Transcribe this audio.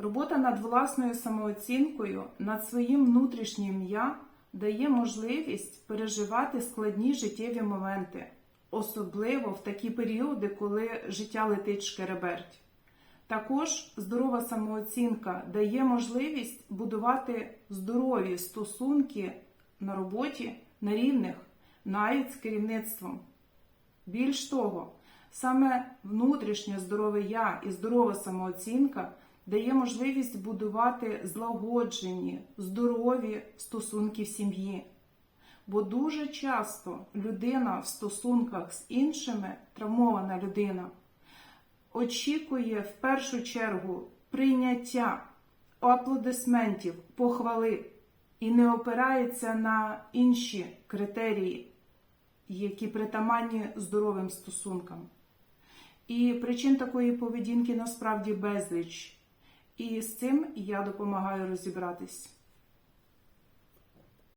Робота над власною самооцінкою, над своїм внутрішнім я дає можливість переживати складні життєві моменти, особливо в такі періоди, коли життя летить шкереберть. Також здорова самооцінка дає можливість будувати здорові стосунки на роботі на рівних, навіть з керівництвом. Більш того, саме внутрішнє здорове я і здорова самооцінка дає можливість будувати злагоджені, здорові стосунки в сім'ї. Бо дуже часто людина в стосунках з іншими, травмована людина, очікує в першу чергу прийняття аплодисментів, похвали і не опирається на інші критерії, які притаманні здоровим стосункам. І причин такої поведінки насправді безліч. І з цим я допомагаю розібратись.